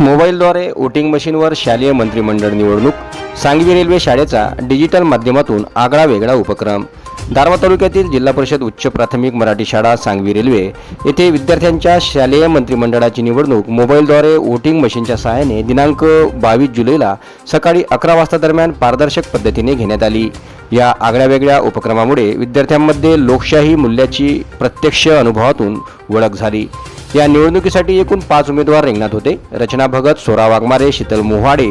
मोबाईलद्वारे वोटिंग मशीनवर शालेय मंत्रिमंडळ निवडणूक सांगवी रेल्वे शाळेचा डिजिटल माध्यमातून आगळा वेगळा उपक्रम. दारवा तालुक्यातील जिल्हा परिषद उच्च प्राथमिक मराठी शाळा सांगवी रेल्वे येथे विद्यार्थ्यांच्या शालेय मंत्रिमंडळाची निवडणूक मोबाईलद्वारे वोटिंग मशीनच्या सहाय्याने दिनांक बावीस जुलैला सकाळी अकरा वाजता दरम्यान पारदर्शक पद्धतीने घेण्यात आली. या आगळ्या वेगळ्या उपक्रमामुळे विद्यार्थ्यांमध्ये लोकशाही मूल्याची प्रत्यक्ष अनुभवातून ओळख झाली. या निवडणुकीसाठी एकूण पाच उमेदवार रिंगणात होते. रचना भगत सोरा वाघमारे शीतल मोहाडे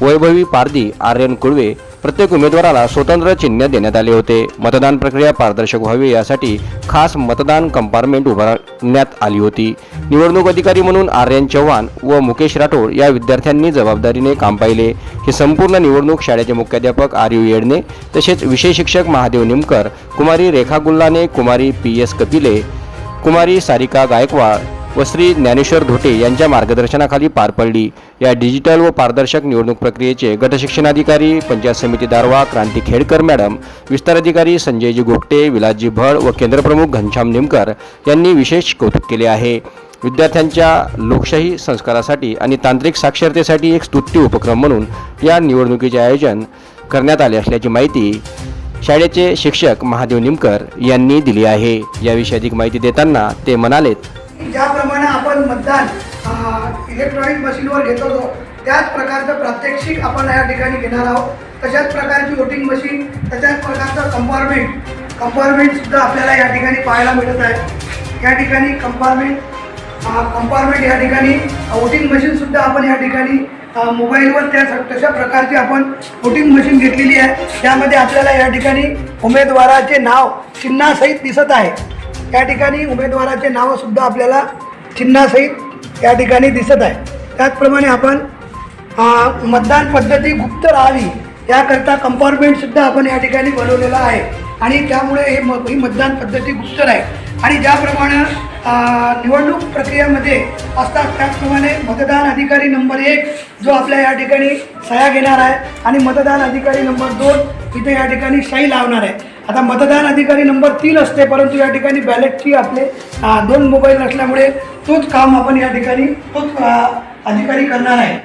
वैभवी पारदी आर्यन कुळवे प्रत्येक उमेदवाराला स्वतंत्र चिन्ह देण्यात आले होते. मतदान प्रक्रिया पारदर्शक व्हावी यासाठी खास मतदान कंपार्टमेंट उभारण्यात आली होती. निवडणूक अधिकारी म्हणून आर्यन चव्हाण व मुकेश राठोड या विद्यार्थ्यांनी जबाबदारीने काम पाहिले. ही संपूर्ण निवडणूक शाळेचे मुख्याध्यापक आर यू येडणे तसेच विषय शिक्षक महादेव निमकर कुमारी रेखा गुल्लाने कुमारी पी एस कपिले कुमारी सारिका गायकवाड व श्री ज्ञानेश्वर धोटे यांच्या मार्गदर्शनाखाली पार पडली. या डिजिटल व पारदर्शक निवडणूक प्रक्रियेचे गटशिक्षणाधिकारी पंचायत समिती दारवा क्रांती खेडकर मॅडम विस्तार अधिकारी संजयजी गोपटे विलासजी भड व केंद्रप्रमुख घनश्याम निमकर यांनी विशेष कौतुक केले आहे. विद्यार्थ्यांच्या लोकशाही संस्कारासाठी आणि तांत्रिक साक्षरतेसाठी एक स्तुत्य उपक्रम म्हणून या निवडणुकीचे आयोजन करण्यात आले असल्याची माहिती शाळेचे शिक्षक महादेव निमकर यांनी दिली आहे. याविषयी अधिक माहिती देताना ते म्हणालेत ज्याप्रमाणे आपण मतदान इलेक्ट्रॉनिक मशीनवर घेत होतो त्याच प्रकारचं प्रात्यक्षिक आपण या ठिकाणी घेणार आहोत. तशाच प्रकारची वोटिंग मशीन तशाच प्रकारचं कंपार्टमेंट कंपार्टमेंटसुद्धा आपल्याला या ठिकाणी पाहायला मिळत आहे. या ठिकाणी कंपार्टमेंट कंपार्टमेंट या ठिकाणी वोटिंग मशीनसुद्धा आपण या ठिकाणी मोबाईलवर त्या तशा प्रकारची आपण वोटिंग मशीन घेतलेली आहे. त्यामध्ये आपल्याला या ठिकाणी उमेदवाराचे नाव चिन्हासहित दिसत आहे. या ठिकाणी उमेदवाराचे नावं सुद्धा आपल्याला चिन्हासहित या ठिकाणी दिसत आहे. त्याचप्रमाणे आपण मतदान पद्धती गुप्त राहावी याकरता कंपार्टमेंटसुद्धा आपण या ठिकाणी बनवलेला आहे. आणि त्यामुळे हे म ही मतदान पद्धती गुप्त राहील. आणि ज्याप्रमाणे निवडणूक प्रक्रियेमध्ये असतात त्याचप्रमाणे मतदान अधिकारी नंबर एक जो आपल्या या ठिकाणी सह्या घेणार आहे आणि मतदान अधिकारी नंबर दोन इथे या ठिकाणी सही लावणार आहे. आता मतदान अधिकारी नंबर तीन असते परंतु या ठिकाणी बॅलेटची आपले दोन मोबाईल नसल्यामुळे तोच काम आपण या ठिकाणी तोच अधिकारी करणार आहे.